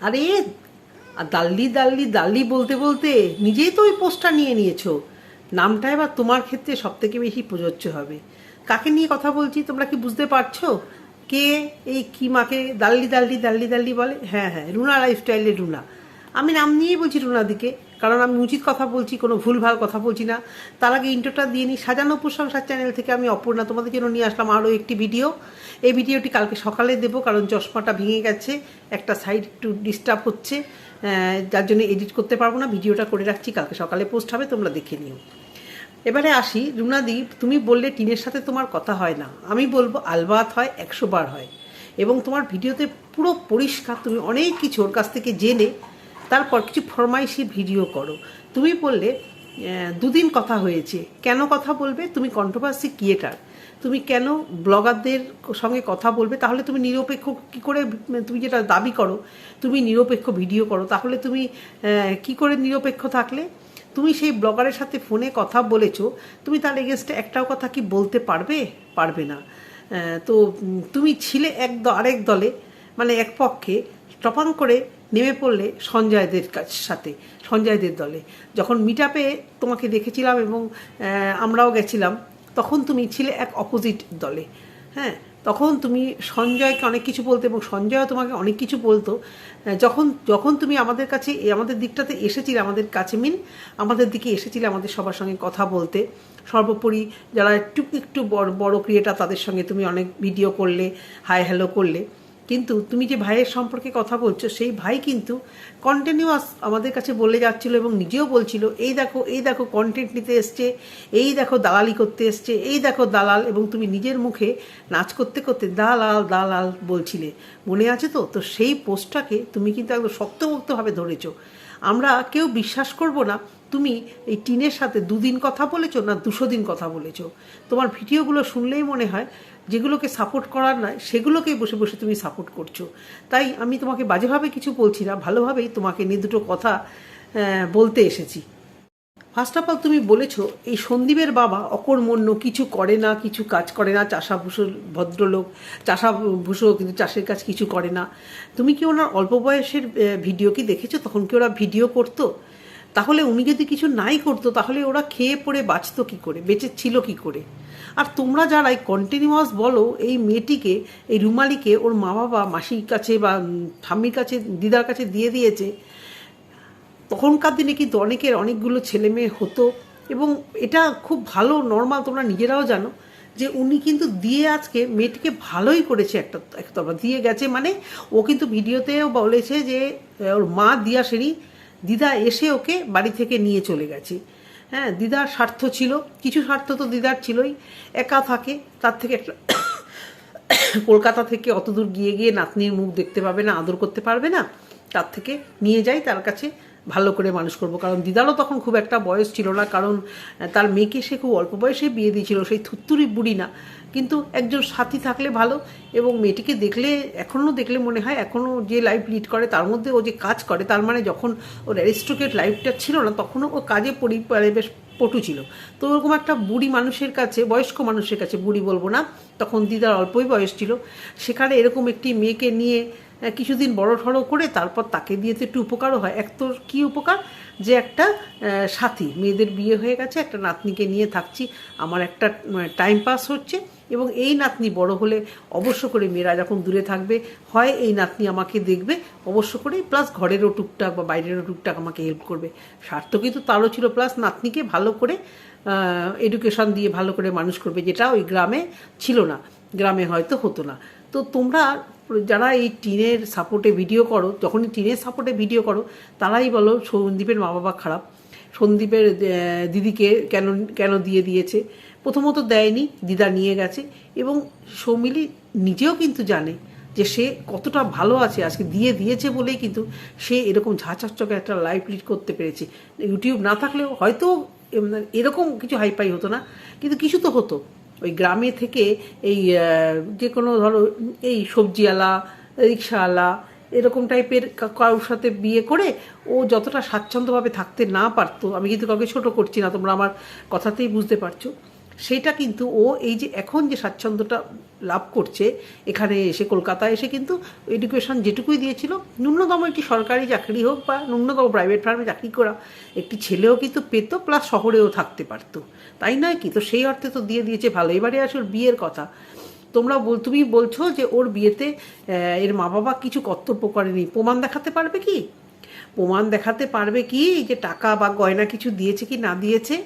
আরে, আর দাল্লি দাল্লি দাল্লি বলতে বলতে নিজেই তো ওই পোস্টটা নিয়ে নিয়েছো। নামটা এবার তোমার ক্ষেত্রে সব থেকে বেশি প্রযোজ্য হবে। কাকে নিয়ে কথা বলছি তোমরা কি বুঝতে পারছ? কে এই কি মাকে দাল্লি দাল্লি দাল্লি দাল্লি বলে? হ্যাঁ হ্যাঁ রুনা লাইফস্টাইলে রুনা। আমি নাম নিয়েই বলছি রুনাদিকে। কারণ আমি উচিত কথা বলছি, কোনো ভুলভাল কথা বলছি না। তার আগে ইন্টোটা দিয়ে নিই। সাজানো প্রশংসার চ্যানেল থেকে আমি অপূর্ণা তোমাদের জন্য নিয়ে আসলাম আরও একটি ভিডিও এই ভিডিওটি কালকে সকালে দেবো, কারণ চশমাটা ভেঙে গেছে, একটা সাইড একটু ডিস্টার্ব হচ্ছে যার জন্য এডিট করতে পারব না। ভিডিওটা করে রাখছি, কালকে সকালে পোস্ট হবে, তোমরা দেখে নিও। এবারে আসি। রুনাদি তুমি বললে টিনের সাথে তোমার কথা হয় না। আমি বলব আলবাত হয়, একশো বার হয়। এবং তোমার ভিডিওতে পুরো পরিষ্কার, তুমি অনেক কিছু ওর কাছ থেকে জেনে তারপর কিছু ফরমাইশি ভিডিও করো। তুমি বললে দুদিন কথা হয়েছে। কেন কথা বলবে? তুমি কন্ট্রোভার্সি ক্রিয়েটার তুমি কেন ব্লগারদের সঙ্গে কথা বলবে? তাহলে তুমি নিরপেক্ষ কি করে, তুমি যেটা দাবি করো, তুমি নিরপেক্ষ ভিডিও করো। তাহলে তুমি কি করে নিরপেক্ষ থাকলে? তুমি সেই ব্লগারের সাথে ফোনে কথা বলেছ। তুমি তার এগেনস্টে একটাও কথা কি বলতে পারবে? পারবে না। তো তুমি ছিলে এক আরেক দলে মানে এক পক্ষে। টপাং করে নেমে পড়লে সঞ্জয়দের সাথে, সঞ্জয়দের দলে। যখন মিট আপে তোমাকে দেখেছিলাম এবং আমরাও গেছিলাম, তখন তুমি ছিলে এক অপোজিট দলে। হ্যাঁ তখন তুমি সঞ্জয়কে অনেক কিছু বলতে এবং সঞ্জয়ও তোমাকে অনেক কিছু বলতো। যখন যখন তুমি আমাদের কাছে আমাদের দিকটাতে এসেছিলে, আমাদের কাছে মিন আমাদের দিকে এসেছিলে আমাদের সবার সঙ্গে কথা বলতে। সর্বোপরি যারা একটু একটু বড় বড় ক্রিয়েটার তাদের সঙ্গে তুমি অনেক ভিডিও করলে হাই হ্যালো করলে। কিন্তু তুমি যে ভাইয়ের সম্পর্কে কথা বলছো, সেই ভাই কিন্তু কন্টিনিউয়াস আমাদের কাছে বলে যাচ্ছিল এবং নিজেও বলছিল, এই দেখো এই দেখো কন্টেন্ট নিতে এসছে, এই দেখো দালালি করতে এসছে, এই দেখো দালাল। এবং তুমি নিজের মুখে নাচ করতে করতে দালাল দালাল বলছিলে। মনে আছে তো? তো সেই পোস্টটাকে তুমি কিন্তু একদম শক্তভক্তভাবে ধরেছো। আমরা কেউ বিশ্বাস করব না। তুমি এই টিনের সাথে দুদিন কথা বলেছ না দুশো দিন কথা বলেছ? তোমার ভিডিওগুলো শুনলেই মনে হয় যেগুলোকে সাপোর্ট করার নয়, সেগুলোকেই বসে বসে তুমি সাপোর্ট করছ। তাই আমি তোমাকে বাজেভাবে কিছু বলছি না, ভালোভাবেই তোমাকে নিয়ে দুটো কথা বলতে এসেছি। ফার্স্ট অফ অল তুমি বলেছ, এই সন্দীপের বাবা অকর্মণ্য, কিছু করে না, কিছু কাজ করে না চাষা ভুষো ভদ্রলোক চাষা ভুষো কিন্তু চাষের কাজ কিছু করে না। তুমি কি ওনার অল্প বয়সের ভিডিও কি দেখেছ? তখন কি ওরা ভিডিও করতো? তাহলে উনি যদি কিছু নাই করতো, তাহলে ওরা খেয়ে পড়ে বাঁচতো কি করে? বেঁচে ছিল কি করে? আর তোমরা যারা এই কন্টিনিউয়াস বলো, এই মেয়েটিকে, এই রুমালিকে ওর মা বাবা মাসির কাছে বা ঠাম্মির কাছে, দিদার কাছে দিয়ে দিয়েছে, তখনকার দিনে কিন্তু অনেকের অনেকগুলো ছেলে মেয়ে হতো এবং এটা খুব ভালো নর্মাল তোমরা নিজেরাও জানো যে উনি কিন্তু দিয়ে আজকে মেয়েটিকে ভালোই করেছে একটা একটা দিয়ে গেছে মানে ও কিন্তু ভিডিওতেও বলেছে যে, ওর মা দিয়া সেরি দিদা এসে ওকে বাড়ি থেকে নিয়ে চলে গেছে। হ্যাঁ দিদার স্বার্থ ছিল, কিছু স্বার্থ তো দিদার ছিলই। একা থাকে, তার থেকে একটা কলকাতা থেকে অত দূর গিয়ে গিয়ে নাতনির মুখ দেখতে পাবে না, আদর করতে পারবে না, তার থেকে নিয়ে যাই তার কাছে ভালো করে মানুষ করব। কারণ দিদারও তখন খুব একটা বয়স ছিল না, কারণ তার মেয়েকে সে খুব অল্প বয়সে বিয়ে দিয়েছিল, সেই থুত্তুরি বুড়ি না। কিন্তু একজন সাথী থাকলে ভালো এবং মেয়েটিকে দেখলে, এখনও দেখলে মনে হয়, এখনও যে লাইফ লিড করে তার মধ্যে ও যে কাজ করে, তার মানে যখন ওর অ্যারিস্টোকেট লাইফটা ছিল না, তখনও ও কাজে পরি মানে বেশ পটু ছিল। তো ওরকম একটা বুড়ি মানুষের কাছে, বয়স্ক মানুষের কাছে, বুড়ি বলব না, তখন দিদার অল্পই বয়স ছিল, সেখানে এরকম একটি মেয়েকে নিয়ে কিছুদিন বড় ঠড়ো করে তারপর তাকে দিয়ে তো একটু উপকারও হয়। এক তোর কী উপকার? যে একটা সাথী, মেয়েদের বিয়ে হয়ে গেছে, একটা নাতনিকে নিয়ে থাকছি, আমার একটা টাইম পাস হচ্ছে এবং এই নাতনি বড় হলে অবশ্য করে মেয়েরা যখন দূরে থাকবে, হয় এই নাতনি আমাকে দেখবে, অবশ্য করে প্লাস ঘরেরও টুকটাক বা বাইরেরও টুকটাক আমাকে হেল্প করবে। স্বার্থ কিন্তু তারও ছিল প্লাস নাতনিকে ভালো করে এডুকেশন দিয়ে ভালো করে মানুষ করবে, যেটা ওই গ্রামে ছিল না। গ্রামে হয়তো হতো না। তো তোমরা যারা এই টিনের সাপোর্টে ভিডিও করো, যখনই টিনের সাপোর্টে ভিডিও করো, তারাই বলো সন্দীপের মা বাবা খারাপ। সন্দীপের দিদিকে কেন কেন দিয়ে দিয়েছে? প্রথমত দেয়নি, দিদা নিয়ে গেছে এবং সৌমিলি নিজেও কিন্তু জানে যে সে কতটা ভালো আছে, আজকে দিয়ে দিয়েছে বলেই কিন্তু সে এরকম ঝাঁচাচকে একটা লাইফ লিড করতে পেরেছে। ইউটিউব না থাকলেও হয়তো এরকম কিছু হাইপাই হতো না, কিন্তু কিছু তো হতো। ওই গ্রামে থেকে এই যে কোনো ধরো এই সবজিওয়ালা, রিক্সাওয়ালা এরকম টাইপের কারোর সাথে বিয়ে করে ও যতটা স্বাচ্ছন্দ্যভাবে থাকতে না পারতো, আমি কিন্তু কাউকে ছোট করছি না, তোমরা আমার কথাতেই বুঝতে পারছ। সেটা কিন্তু ও এই যে এখন যে স্বাচ্ছন্দ্যটা লাভ করছে, এখানে এসে কলকাতায় এসে কিন্তু এডুকেশন যেটুকুই দিয়েছিল, ন্যূনতম একটি সরকারি চাকরি হোক বা ন্যূনতম প্রাইভেট ফার্মে চাকরি করা, একটি ছেলেও কিন্তু পেত প্লাস শহরেও থাকতে পারতো। তাই নয় কি? তো সেই অর্থে তো দিয়ে দিয়েছে ভালো। এবারে আসলে বিয়ের কথা। তোমরা বল তুমি বলছো যে ওর বিয়েতে এর মা বাবা কিছু কর্তব্য করেনি। প্রমাণ দেখাতে পারবে কি? প্রমাণ দেখাতে পারবে কি যে টাকা বা গয়না কিছু দিয়েছে কি না দিয়েছে?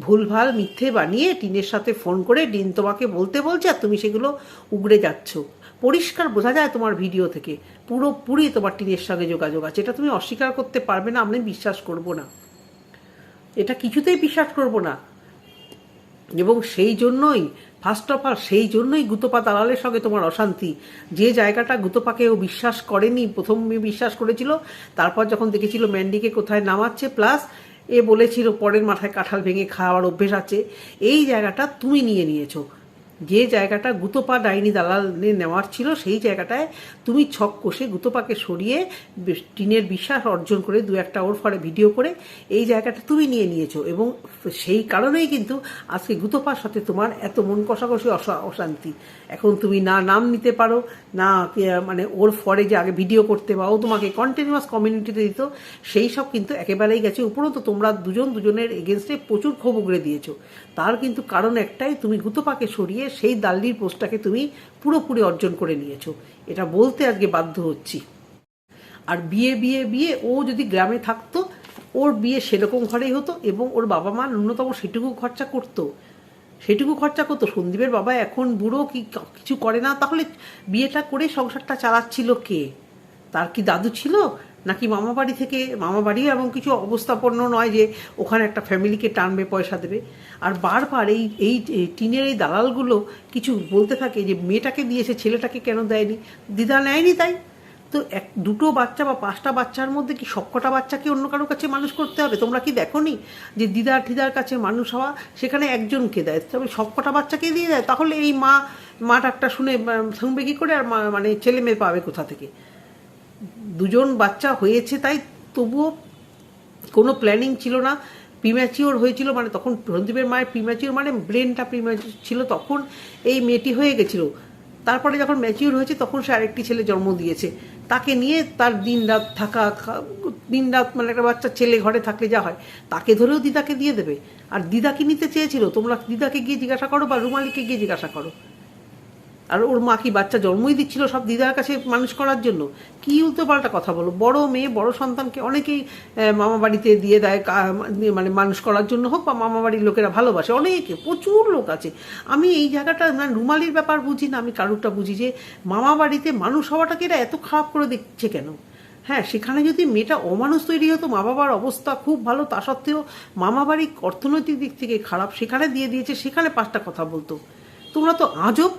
ভুলভাল মিথ্যে বানিয়ে টিনের সাথে ফোন করে ডিন তোমাকে বলতে বলছে আর তুমি সেগুলো উগড়ে যাচ্ছ। পরিষ্কার বোঝা যায় তোমার ভিডিও থেকে। পুরোপুরি তোমার টিনের সঙ্গে যোগাযোগ আছে। এটা তুমি অস্বীকার করতে পারবে না, আমি বিশ্বাস করব না। এটা কিছুতেই বিশ্বাস করব না। এবং সেই জন্যই ফার্স্ট অফ অল সেই জন্যই গুতপা দালালের সঙ্গে তোমার অশান্তি। যে জায়গাটা গুতপাকে ও বিশ্বাস করেনি, প্রথম বিশ্বাস করেছিল, তারপর যখন দেখেছিল ম্যান্ডিকে কোথায় নামাচ্ছে প্লাস এ বলেছিল পরের মাথায় কাঁঠাল ভেঙে খাওয়ার অভ্যেস আছে। এই জায়গাটা তুমি নিয়ে নিয়েছো। যে জায়গাটা গুতোপা ডাইনি দালাল নেওয়ার ছিল, সেই জায়গাটায় তুমি ছক কষে গুতোপাকে সরিয়ে টিনের বিশ্বাস অর্জন করে দু একটা ওর ফলে ভিডিও করে এই জায়গাটা তুমি নিয়ে নিয়েছো। এবং সেই কারণেই কিন্তু আজকে গুতপার সাথে তোমার এত মন কষাকষি অশা- অশান্তি। এখন তুমি না নাম নিতে পারো, না মানে ওর ফরে যে আগে ভিডিও করতে বা ও তোমাকে কন্টিনিউয়াস কমিউনিটিতে দিত, সেই সব কিন্তু একেবারেই গেছে। উপরন্তু তোমরা দুজন দুজনের এগেনস্টে প্রচুর ক্ষোভ উগড়ে দিয়েছ। তার কিন্তু কারণ একটাই, তুমি গুতোপাকে সরিয়ে সেই দাল্লির পোস্টটাকে তুমি পুরোপুরি অর্জন করে নিয়েছো। এটা বলতে আজকে বাধ্য হচ্ছি। আর বিয়ে বিয়ে বিয়ে, ও যদি গ্রামে থাকতো, ওর বিয়ে সেরকম ঘরেই হতো এবং ওর বাবা মা ন্যূনতম সেটুকু খরচা করতো। সেটুকু খরচা করতো। সন্দীপের বাবা এখন বুড়ো, কি কিছু করে না, তাহলে বিয়েটা করে সংসারটা চালাচ্ছিল কে? তার কি দাদু ছিল? নাকি মামা বাড়ি থেকে, মামা বাড়িও এমন কিছু অবস্থাপন্ন নয় যে ওখানে একটা ফ্যামিলিকে টানবে, পয়সা দেবে। আর বারবার এই এই টিনের এই দালালগুলো কিছু বলতে থাকে যে মেয়েটাকে দিয়েছে, ছেলেটাকে কেন দেয়নি? দিদা নেয়নি তাই? তো এক, দুটো বাচ্চা বা পাঁচটা বাচ্চার মধ্যে কি সবকটা বাচ্চাকে অন্য কারোর কাছে মানুষ করতে হবে? তোমরা কি দেখোনি যে দিদার ঠিদার কাছে মানুষ হওয়া সেখানে একজনকে দেয়? তবে সবকটা বাচ্চাকে দিয়ে দেয়। তাহলে এই মা মা ডাকটা শুনে শুনবে কি করে? আর মানে ছেলে মেয়ে পাবে কোথা থেকে? দুজন বাচ্চা হয়েছে, তাই তবুও কোনো প্ল্যানিং ছিল না। প্রিম্যাচিওর হয়েছিল মানে তখন রঞ্জীবের মায়ের প্রিম্যাচিওর মানে ব্রেনটা প্রিম্যাচিওর ছিল তখন এই মেয়েটি হয়ে গেছিল। তারপরে যখন ম্যাচিওর হয়েছে তখন সে আরেকটি ছেলে জন্ম দিয়েছে। তাকে নিয়ে তার দিন রাত থাকা, দিন রাত মানে একটা বাচ্চা ছেলে ঘরে থাকলে যা হয়, তাকে ধরেও দিদাকে দিয়ে দেবে। আর দিদাকে নিতে চেয়েছিল, তোমরা দিদাকে গিয়ে জিজ্ঞাসা করো বা রুমালিকে গিয়ে জিজ্ঞাসা করো। আর ওর মা কি বাচ্চা জন্মই দিচ্ছিল সব দিদার কাছে মানুষ করার জন্য? কি উল্টো পাল্টা কথা বলো? বড় মেয়ে, বড় সন্তানকে অনেকেই মামা বাড়িতে দিয়ে দেয় মানে মানুষ করার জন্য হোক বা মামা বাড়ির লোকেরা ভালোবাসে। অনেকে, প্রচুর লোক আছে। আমি এই জায়গাটা না রুমালির ব্যাপার বুঝি না, আমি কারুরটা বুঝি যে, মামা বাড়িতে মানুষ হওয়াটাকে এরা এত খারাপ করে দেখছে কেন? হ্যাঁ সেখানে যদি মেয়েটা অমানুষ তৈরি হতো, মা বাবার অবস্থা খুব ভালো, তা সত্ত্বেও মামা বাড়ি অর্থনৈতিক দিক থেকে খারাপ, সেখানে দিয়ে দিয়েছে, সেখানে পাঁচটা কথা বলতো। তোমরা তো আজব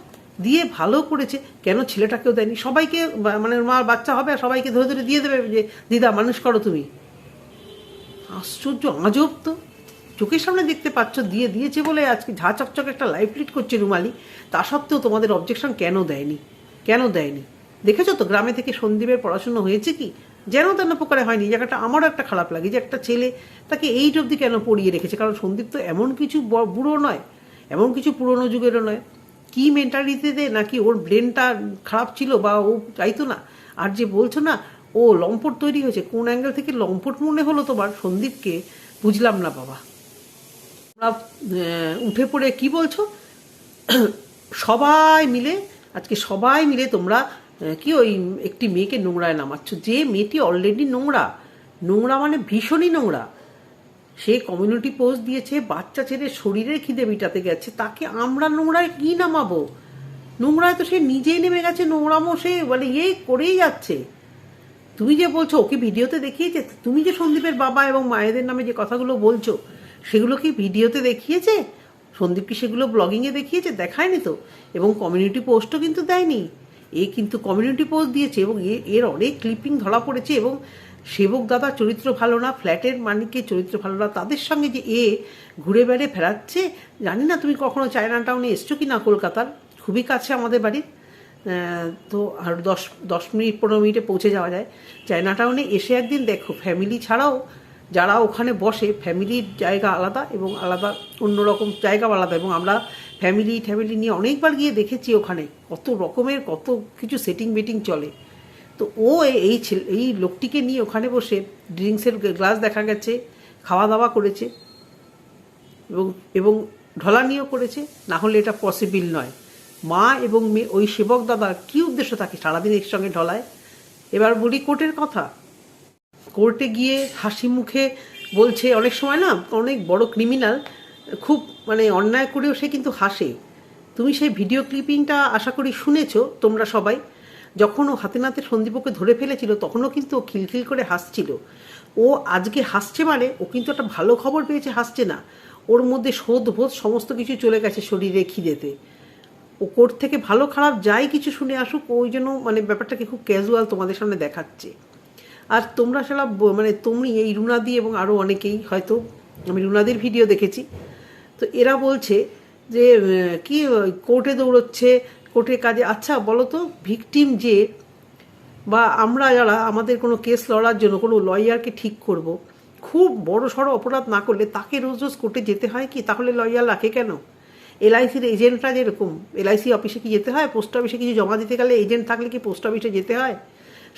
দিয়ে ভালো করেছে, কেন ছেলেটাকেও দেয়নি? সবাইকে মানে মার বাচ্চা হবে আর সবাইকে ধরে ধরে দিয়ে দেবে, যে, দিদা, মানুষ করো তুমি। আশ্চর্য, আজব তো। চোখের সামনে দেখতে পাচ্ছ, দিয়ে দিয়েছে বলে আজকে ঝা চকচক একটা লাইফ লিড করছে রুমালি। তা সত্ত্বেও তোমাদের অবজেকশন কেন দেয়নি? কেন দেয়নি? দেখেছ তো, গ্রামে থেকে সন্দীপের পড়াশুনো হয়েছে কি? যেন তেন প্রকারে হয়নি জায়গাটা আমারও একটা খারাপ লাগে যে একটা ছেলে তাকে এইট অবধি কেন পড়িয়ে রেখেছে? কারণ সন্দীপ তো এমন কিছু বুড়ো নয়, এমন কিছু পুরনো যুগেরও নয়। কি মেন্টালিটিতে নাকি ওর ব্রেনটা খারাপ ছিল বা ও চাইতো না? আর যে বলছো না, ও লম্পট তৈরি হয়েছে, কোন অ্যাঙ্গেল থেকে লম্পট মনে হলো তোমার? সন্দীপকে বুঝলাম না বাবা। তোমরা উঠে পড়ে কি বলছো? সবাই মিলে, আজকে সবাই মিলে তোমরা কি ওই একটি মেয়েকে নোংরায় নামাচ্ছ। যে মেয়েটি অলরেডি নোংরা নোংরা মানে ভীষণই নোংরা। সে কমিউনিটি পোস্ট দিয়েছে, বাচ্চা ছেলে শরীরের খিদে মিটাতে গেছে, তাকে আমরা নোংরায় কি নামাবো? নোংরায় তো সে নিজেই নেমে গেছে, নোংরামো সে মানে ইয়ে করেই যাচ্ছে। তুমি যে বলছো, ওকে ভিডিওতে দেখিয়েছে? তুমি যে সন্দীপের বাবা এবং মায়েদের নামে যে কথাগুলো বলছো, সেগুলো কি ভিডিওতে দেখিয়েছে? সন্দীপ কি সেগুলো ব্লগিংয়ে দেখিয়েছে? দেখায়নি তো। এবং কমিউনিটি পোস্টও কিন্তু দেয়নি। এ কিন্তু কমিউনিটি পোস্ট দিয়েছে এবং এর অনেক ক্লিপিং ধরা পড়েছে এবং সেবক দাদা চরিত্র ভালো না, ফ্ল্যাটের মালিকের চরিত্র ভালো না, তাদের সঙ্গে যে এ ঘুরে বেড়ে ফেরাচ্ছে জানি না তুমি কখনো চায়না টাউনে এসছো কি না কলকাতার, খুবই কাছে আমাদের বাড়ির। তো আর দশ দশ মিনিট, পনেরো মিনিটে পৌঁছে যাওয়া যায়। চায়না টাউনে এসে একদিন দেখো ফ্যামিলি ছাড়াও যারা ওখানে বসে ফ্যামিলির জায়গা আলাদা এবং আলাদা, অন্যরকম জায়গা আলাদা এবং আমরা ফ্যামিলি ফ্যামিলি নিয়ে অনেকবার গিয়ে দেখেছি ওখানে, কত রকমের, কত কিছু সেটিং বেটিং চলে। তো ও এই ছেলে এই লোকটিকে নিয়ে ওখানে বসে ড্রিঙ্কসের গ্লাস দেখা গেছে খাওয়া দাওয়া করেছে এবং এবং ঢলানিও করেছে, না হলে এটা পসিবল নয়। মা এবং মেয়ে, ওই সেবক দাদার কী উদ্দেশ্য থাকে সারাদিন একসঙ্গে ঢলায়? এবার বলি কোর্টের কথা। কোর্টে গিয়ে হাসি মুখে বলছে, অনেক সময় না অনেক বড় ক্রিমিনাল খুব মানে অন্যায় করেও সে কিন্তু হাসে। তুমি সেই ভিডিও ক্লিপিংটা আশা করি শুনেছো, তোমরা সবাই। যখন ও হাতে নাতে সন্দীপকে ধরে ফেলেছিল, তখনও কিন্তু ও খিলখিল করে হাসছিল। ও আজকে হাসছে মানে ও কিন্তু একটা ভালো খবর পেয়েছে, হাসছে না। ওর মধ্যে শোধ বোধ সমস্ত কিছু চলে গেছে শরীরে খিদেতে। ও কোর্ট থেকে ভালো খারাপ যাই কিছু শুনে আসুক, ওই জন্য মানে ব্যাপারটাকে খুব ক্যাজুয়াল তোমাদের সামনে দেখাচ্ছে। আর তোমরা সারা মানে তুমি, এই রুনাদি এবং আরও অনেকেই হয়তো, আমি রুনাদির ভিডিও দেখেছি। তো এরা বলছে যে কি কোর্টে দৌড়চ্ছে কোর্টের কাজে। আচ্ছা বলো তো ভিকটিম যে, বা আমরা যারা, আমাদের কোনো কেস লড়ার জন্য কোনো লয়ারকে ঠিক করব, খুব বড় সড়ো অপরাধ না করলে তাকে রোজ রোজ কোর্টে যেতে হয় কি? তাহলে লয়ার রাখে কেন? এলআইসির এজেন্টরা যেরকম এলআইসি অফিসে কি যেতে হয়? পোস্ট অফিসে কিছু জমা দিতে গেলে এজেন্ট থাকলে কি পোস্ট অফিসে যেতে হয়?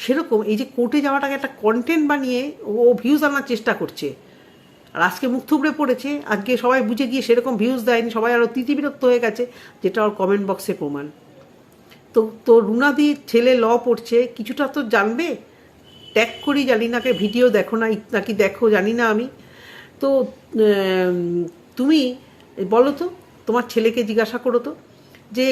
সেরকম, এই যে কোর্টে যাওয়াটাকে একটা কন্টেন্ট বানিয়ে ও ভিউজ আনার চেষ্টা করছে। আর আজকে মুখ থুবড়ে পড়েছে, আজকে সবাই বুঝে গিয়ে সেরকম ভিউজ দেয়নি, সবাই আরও তিতিবিরক্ত হয়ে গেছে, যেটা ওর কমেন্ট বক্সে প্রমাণ। তো তো রুনাদির ছেলে ল পড়ছে, কিছুটা তো জানবে? ট্যাগ করি জানি না ভিডিও দেখো না নাকি দেখো জানি না আমি। তো তুমি, বলো তো, তোমার ছেলেকে জিজ্ঞাসা করো তো। যে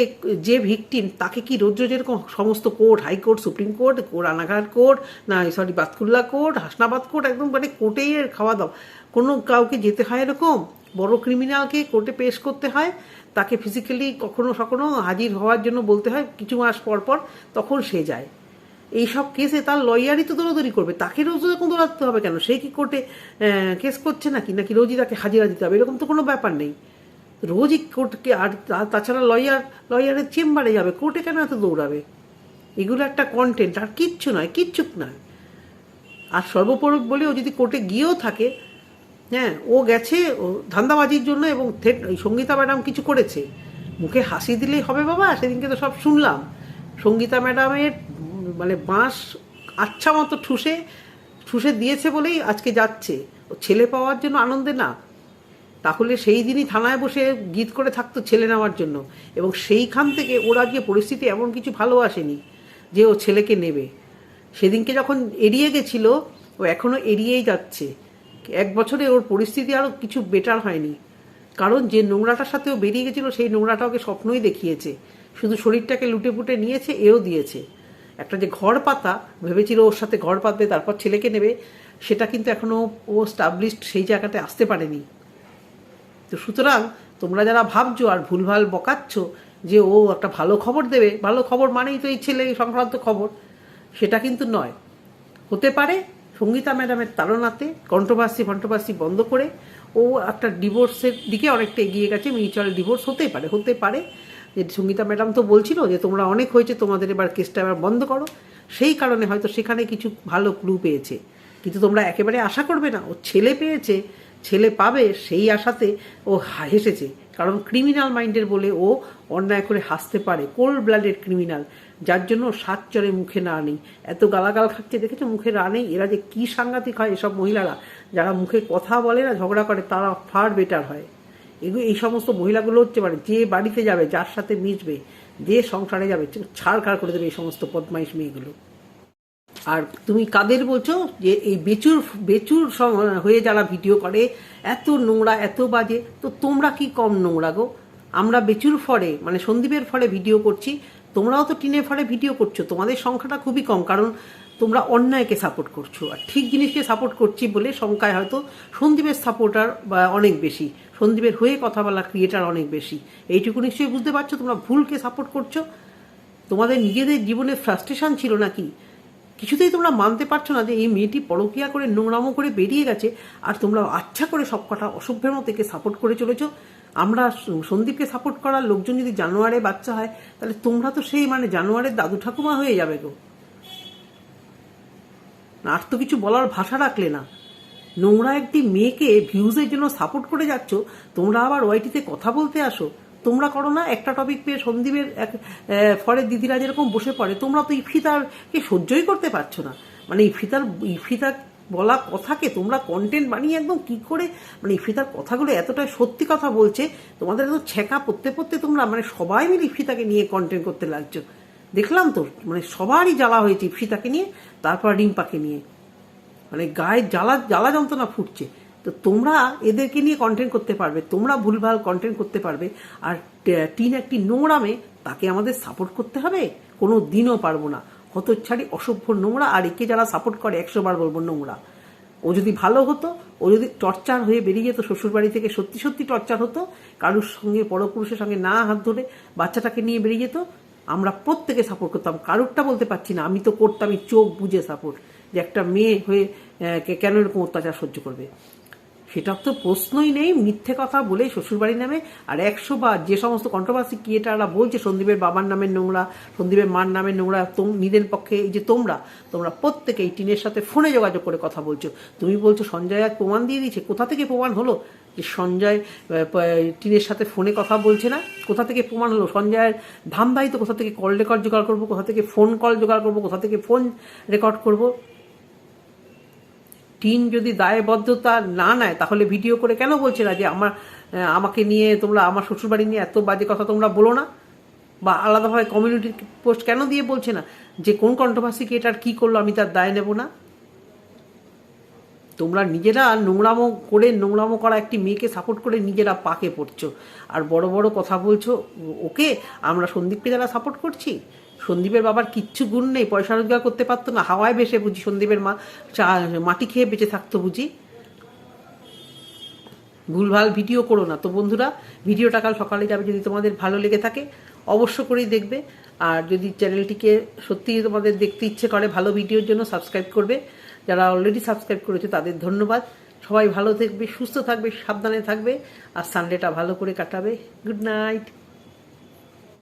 যে ভিকটিম, তাকে কি রোজ রোজ এরকম সমস্ত court high court supreme court Ranaghat court, না sorry, Batkulla court, Hasnabad court, একদম মানে কোর্টেই খাওয়া দাওয়া। কোনো কাউকে যেতে হয় এরকম? বড় ক্রিমিনালকে কোর্টে পেশ করতে হয়, তাকে ফিজিক্যালি কখনো কখনো হাজির হওয়ার জন্য বলতে হয়, কিছু মাস পর পর তখন সে যায়। এই সব কেসে তার লয়ারই তো দৌড়াদৌড়ি করবে, তাকে রোজ এরকম দৌড়াতে হবে কেন? সে কি কোর্টে কেস করছে নাকি? নাকি রোজই তাকে হাজিরা দিতে হবে? এরকম তো কোনো ব্যাপার নেই। রোজই কোর্টকে আর তাছাড়া লয়ার, লয়ারের চেম্বারে যাবে, কোর্টে কেন এত দৌড়াবে? এগুলো একটা কন্টেন্ট আর কিচ্ছু নয় কিচ্ছু নয়। আর সর্বোপরি ও যদি কোর্টে গিয়েও থাকে হ্যাঁ ও গেছে, ও ধান্দাবাজির জন্য এবং সঙ্গীতা ম্যাডাম কিছু করেছে। মুখে হাসি দিলেই হবে বাবা, সেদিনকে তো সব শুনলাম। সঙ্গীতা ম্যাডামের মানে বাঁশ আচ্ছা মতো ঠুসে ঠুসে দিয়েছে বলেই আজকে যাচ্ছে। ছেলে পাওয়ার জন্য আনন্দে না। তাহলে সেই দিনই থানায় বসে গীত করে থাকতো ছেলে নেওয়ার জন্য। এবং সেইখান থেকে ওরা গিয়ে পরিস্থিতি এমন কিছু ভালো আসেনি যে ও ছেলেকে নেবে। সেদিনকে যখন এড়িয়ে গেছিল, ও এখনও এড়িয়েই যাচ্ছে। এক বছরে ওর পরিস্থিতি আরও কিছু বেটার হয়নি। কারণ যে নোংরাটার সাথে ও বেরিয়ে গেছিল, সেই নোংরাটা ওকে স্বপ্নই দেখিয়েছে। শুধু শরীরটাকে লুটে পুটে নিয়েছে, এও দিয়েছে। একটা যে ঘর পাতা, ভেবেছিল ওর সাথে ঘর পাতবে, তারপর ছেলেকে নেবে, সেটা কিন্তু এখনও ও স্টাবলিশড সেই জায়গাতে আসতে পারেনি। তো সুতরাং তোমরা যারা ভাবছ আর ভুলভাল বকাচ্ছ যে ও একটা ভালো খবর দেবে, ভালো খবর মানেই তো এই ছেলে সংক্রান্ত খবর, সেটা কিন্তু নয়। হতে পারে সঙ্গীতা ম্যাডামের তাড়নাতে কন্ট্রোভার্সি কন্ট্রোভার্সি বন্ধ করে ও একটা ডিভোর্সের দিকে অনেকটা এগিয়ে গেছে, মিউচুয়াল ডিভোর্স হতে পারে হতে পারে। যে সঙ্গীতা ম্যাডাম তো বলছিল যে তোমরা অনেক হয়েছে, তোমাদের এবার কেসটা এবার বন্ধ করো। সেই কারণে হয়তো সেখানে কিছু ভালো ক্লু পেয়েছে। কিন্তু তোমরা একেবারে আশা করবে না, ও ছেলে পেয়েছে ছেলে পাবে সেই আশাতে ও হেসেছে। কারণ ক্রিমিনাল মাইন্ডের বলে ও অন্যায় করে হাসতে পারে। Cold blooded criminal. যার জন্য সাত চরে মুখে না নেই। এত গালাগাল খাচ্ছে। দেখেছ? মুখে রা নেই। এরা যে কি সাংঘাতিক হয় এসব মহিলারা। যারা মুখে কথা বলে না, ঝগড়া করে, তারা ফার বেটার হয়। এগুলো, এই সমস্ত মহিলাগুলো হচ্ছে মানে যে বাড়িতে যাবে, যার সাথে মিশবে, যে সংসারে যাবে ছাড় খাড় করে দেবে এই সমস্ত বদমাইশ মেয়েগুলো। আর তুমি কাদের বলছো? যে এই বেচুর বেচুর হয়ে যারা ভিডিও করে, এত নোংরা, এত বাজে, তো তোমরা কি কম নোংরা গো? আমরা বেচুর ফরে মানে সন্দীপের ফরে ভিডিও করছি, তোমরাও তো টিনের ফরে ভিডিও করছ, তোমাদের সংখ্যাটা খুবই কম, কারণ তোমরা অন্যায়কে সাপোর্ট করছ। আর ঠিক জিনিসকে সাপোর্ট করছি বলে সংখ্যায় হয়তো সন্দীপের সাপোর্টার বা অনেক বেশি, সন্দীপের হয়ে কথা বলা ক্রিয়েটার অনেক বেশি। এইটুকু নিশ্চয়ই বুঝতে পারছ? তোমরা ভুলকে সাপোর্ট করছ? তোমাদের নিজেদের জীবনে ফ্রাস্ট্রেশন ছিল নাকি? কিছুতেই তোমরা মানতে পারছ না যে এই মেয়েটি পরকিয়া করে নোংরামো করে বেরিয়ে গেছে, আর তোমরা আচ্ছা করে সব কটা অসভ্যের মতো একে সাপোর্ট করে চলেছো। আমরা সন্দীপকে সাপোর্ট করার লোকজন যদি জানোয়ারে বাচ্চা হয়, তাহলে তোমরা তো সেই মানে জানোয়ারের দাদু ঠাকুমা হয়ে যাবে গো। আর তো কিছু বলার ভাষা রাখলে না। নোংরা একটি মেয়েকে ভিউজের জন্য সাপোর্ট করে যাচ্ছ, তোমরা আবার ওয়াইটিতে কথা বলতে আসো। তোমরা করো না, একটা টপিক পেয়ে সন্দীপের এক ফরের দিদিরা যেরকম বসে পড়ে, তোমরা তো ইফিতারকে সহ্যই করতে পারছ না। মানে ইফিতার ইফিতার বলা কথাকে তোমরা কন্টেন্ট বানিয়ে একদম কি করে মানে ইফিতার কথাগুলো এতটাই সত্যি কথা বলছে, তোমাদের এত ছেঁকা পড়তে পড়তে তোমরা মানে সবাই মিলে ইফিতাকে নিয়ে কন্টেন্ট করতে লাগছো। দেখলাম তো মানে সবারই জ্বালা হয়েছে ইফিতাকে নিয়ে, তারপর রিম্পাকে নিয়ে। মানে গায়ে জ্বালা জ্বালা যন্ত্রণা ফুটছে। তো তোমরা এদেরকে নিয়ে কন্টেন্ট করতে পারবে, তোমরা ভুলভাল কন্টেন্ট করতে পারবে, আর টিন একটি নোংরামে তাকে আমাদের সাপোর্ট করতে হবে, কোনো দিনও পারব না। হতচ্ছাড়ি অসভ্য নোংরা, আর একে যারা সাপোর্ট করে একশো বার বলব নোংরা। ও যদি ভালো হতো, ও যদি টর্চার হয়ে বেরিয়ে যেত, শ্বশুরবাড়ি থেকে সত্যি সত্যি টর্চার হতো, কারুর সঙ্গে, পরপুরুষের সঙ্গে না হাত ধরে বাচ্চাটাকে নিয়ে বেরিয়ে যেত, আমরা প্রত্যেকে সাপোর্ট করতাম। কারুরটা বলতে পারছি না, আমি তো করতামই, চোখ বুঝে সাপোর্ট যে একটা মেয়ে হয়ে কেন এরকম অত্যাচার সহ্য করবে? সেটার তো প্রশ্নই নেই, মিথ্যে কথা বলে শ্বশুরবাড়ি নামে। আর একশো বার যে সমস্ত কন্ট্রোভার্সি ক্রিয়েটাররা বলছে, সন্দীপের বাবার নামের নোংরা, সন্দীপের মার নামের নোংরা নিজের পক্ষে এই যে তোমরা তোমরা প্রত্যেকে এই টিনের সাথে ফোনে যোগাযোগ করে কথা বলছো। তুমি বলছো সঞ্জয় আজ প্রমাণ দিয়ে দিয়েছে, কোথা থেকে প্রমাণ হলো? যে সঞ্জয় টিনের সাথে ফোনে কথা বলছে না? কোথা থেকে প্রমাণ হলো? সঞ্জয়ের ধামধাই তো কোথা থেকে কল রেকর্ড জোগাড় করব, কোথা থেকে ফোন কল জোগাড় করব, কোথা থেকে ফোন রেকর্ড করব? টিন যদি দায়বদ্ধতা না নেয়, তাহলে ভিডিও করে কেন বলছে না যে আমার আমাকে নিয়ে তোমরা, আমার শ্বশুরবাড়ি নিয়ে এত বাজে কথা তোমরা বলো না? বা আলাদাভাবে কমিউনিটি পোস্ট কেন দিয়ে বলছে না? যে কোন কন্ট্রোভার্সি ক্রিয়েটার কি করল, আমি তার দায় নেব না? তোমরা নিজেরা নোংরামো করে নোংরামো করা একটি মেয়েকে সাপোর্ট করে নিজেরা পাকে পড়ছো। আর বড় বড় কথা বলছো, ওকে আমরা সন্দীপকে যারা সাপোর্ট করছি সন্দীপের বাবার কিচ্ছু গুণ নেই, পয়সা রোজগার করতে পারতো না, হাওয়ায় বেসে বুঝি সন্দীপের মা চা- মাটি খেয়ে বেঁচে থাকতো বুঝি। ভুলভাল ভিডিও করো না। তো বন্ধুরা, ভিডিওটা কাল সকালে যাবে যদি তোমাদের ভালো লেগে থাকে, অবশ্য করেই দেখবে। আর যদি চ্যানেলটিকে সত্যিই তোমাদের দেখতে ইচ্ছে করে, ভালো ভিডিওর জন্য সাবস্ক্রাইব করবে। যারা অলরেডি সাবস্ক্রাইব করেছে, তাদের ধন্যবাদ। সবাই ভালো থাকবে, সুস্থ থাকবে, সাবধানে থাকবে। আর সানডেটা ভালো করে কাটাবে। Good night